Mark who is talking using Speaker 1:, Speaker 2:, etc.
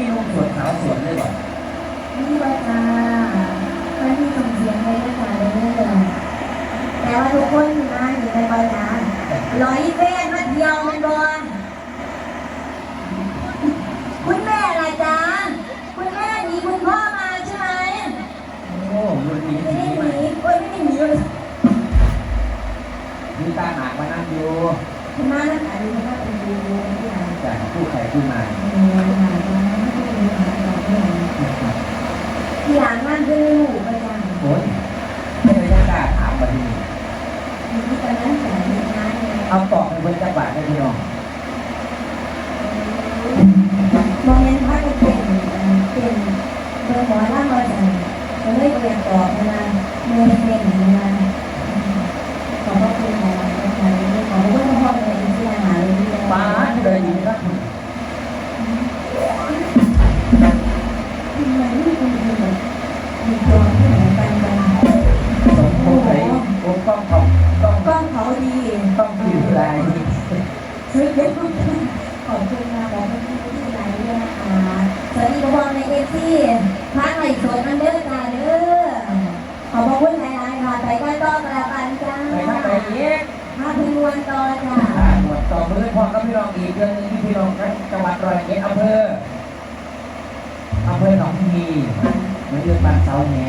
Speaker 1: มีนมสวนสาวสวนเลยเหรอ
Speaker 2: นี่ว่าจ้ามันมีส่งเสียงเลยนะคะเด้อแต่ว่าทุกคนมาอยู่ในบอยนะร้อยแฟนมาเที่ยวมันบอลคุณแม่ล่ะจ๊ะคุณแม่หนีคุณพ่อมาใช่ไหม
Speaker 1: โอ้รุ่นนี้
Speaker 2: ไม่
Speaker 1: สี
Speaker 2: ได้ห
Speaker 1: ใหม่
Speaker 2: นีโอ้ยไม่ได้หนีเลย
Speaker 1: มีตาหมากมานั่งอยู่
Speaker 2: คุณแม่นั่นอันนี้ก็เป็นดูดูที่ไหน
Speaker 1: จากผู้ใครผู้มา
Speaker 2: ทุกคนในเอซี่พักไหนสวยนั่นเด้อจ้าเด้อขอบคุณหลายๆค่ะไปก็ต้องกระปันจ้า
Speaker 1: ไปทางไหนอีก
Speaker 2: มาถึงวันต่อจ้า
Speaker 1: อ่าหมวดต่อมือพร้อมกับพี่น้องอีกเรื่องหนึงที่พี่น้องทั้งจังหวัดร้อยเอ็ดอำเภออำเภอหนองพีเหมือนเรื่องบ้านเสาแหน่